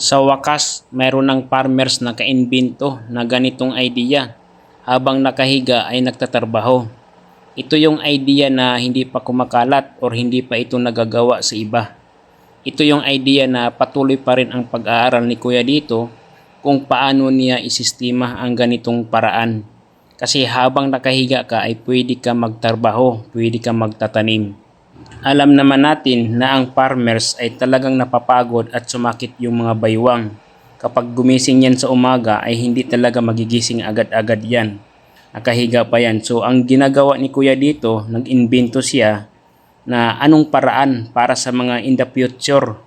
Sa wakas, mayroon ng farmers na kaimbento na ganitong idea habang nakahiga ay nagtatrabaho. Ito yung idea na hindi pa kumakalat or hindi pa ito nagagawa sa iba. Ito yung idea na patuloy pa rin ang pag-aaral ni Kuya dito kung paano niya isistima ang ganitong paraan. Kasi habang nakahiga ka ay pwede ka magtrabaho, pwede ka magtatanim. Alam naman natin na ang farmers ay talagang napapagod at sumakit yung mga baywang. Kapag gumising yan sa umaga ay hindi talaga magigising agad-agad yan. Nakahiga pa yan. So ang ginagawa ni Kuya dito, nag-invento siya na anong paraan para sa mga in the future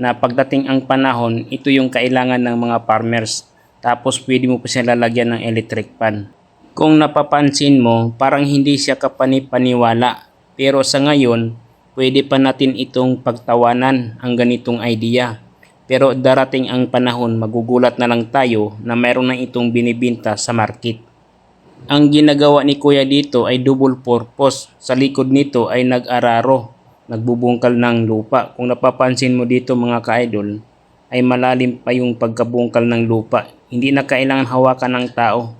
na pagdating ang panahon, ito yung kailangan ng mga farmers. Tapos pwede mo pa siya lalagyan ng electric pan. Kung napapansin mo, parang hindi siya kapanipaniwala. Pero sa ngayon, pwede pa natin itong pagtawanan ang ganitong idea. Pero darating ang panahon, magugulat na lang tayo na mayroon na itong binibinta sa market. Ang ginagawa ni Kuya dito ay double purpose. Sa likod nito ay nag-araro, nagbubungkal ng lupa. Kung napapansin mo dito mga ka-idol, ay malalim pa yung pagkabungkal ng lupa. Hindi na kailangan hawakan ng tao.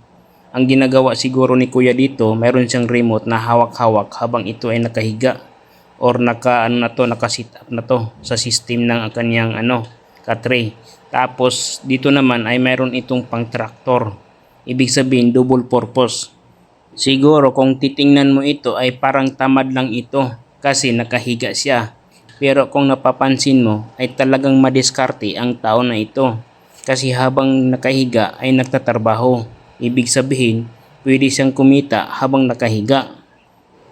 Ang ginagawa siguro ni Kuya dito, mayroon siyang remote na hawak-hawak habang ito ay nakahiga or naka ano na to, naka sit up na to sa system ng kanyang ano, ka-tray. Tapos dito naman ay mayroon itong pang tractor. Ibig sabihin double purpose. Siguro kung titingnan mo ito ay parang tamad lang ito kasi nakahiga siya. Pero kung napapansin mo ay talagang madiskarte ang tao na ito. Kasi habang nakahiga ay nagtatrabaho. Ibig sabihin, pwede siyang kumita habang nakahiga.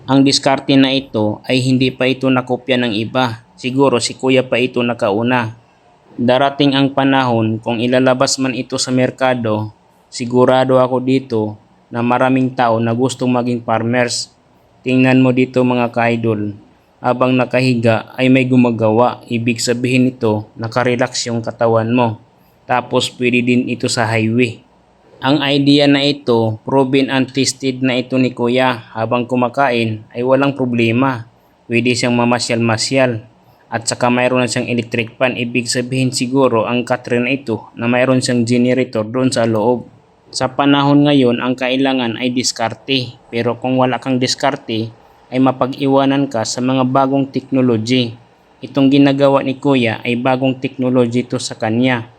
Ang diskarte na ito ay hindi pa ito nakopya ng iba. Siguro si kuya pa ito nakauna. Darating ang panahon kung ilalabas man ito sa merkado, sigurado ako dito na maraming tao na gustong maging farmers. Tingnan mo dito mga ka-idol. Habang nakahiga ay may gumagawa. Ibig sabihin nito, nakarelax yung katawan mo. Tapos pwede din ito sa highway. Ang idea na ito, proven and tested na ito ni Kuya. Habang kumakain ay walang problema. Pwede siyang mamasyal-masyal. At saka mayroon siyang electric fan. Ibig sabihin siguro ang katre na ito na mayroon siyang generator doon sa loob. Sa panahon ngayon, ang kailangan ay diskarte. Pero kung wala kang diskarte, ay mapag-iwanan ka sa mga bagong technology. Itong ginagawa ni Kuya ay bagong technology to sa kanya.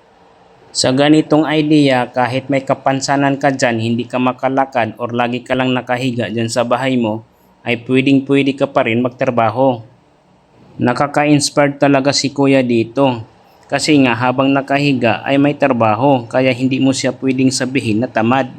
Sa ganitong idea, kahit may kapansanan ka dyan, hindi ka makalakad or lagi ka lang nakahiga dyan sa bahay mo, ay pwedeng pwede ka pa rin magtrabaho. Nakaka-inspired talaga si Kuya dito. Kasi nga habang nakahiga ay may trabaho kaya hindi mo siya pwedeng sabihin na tamad.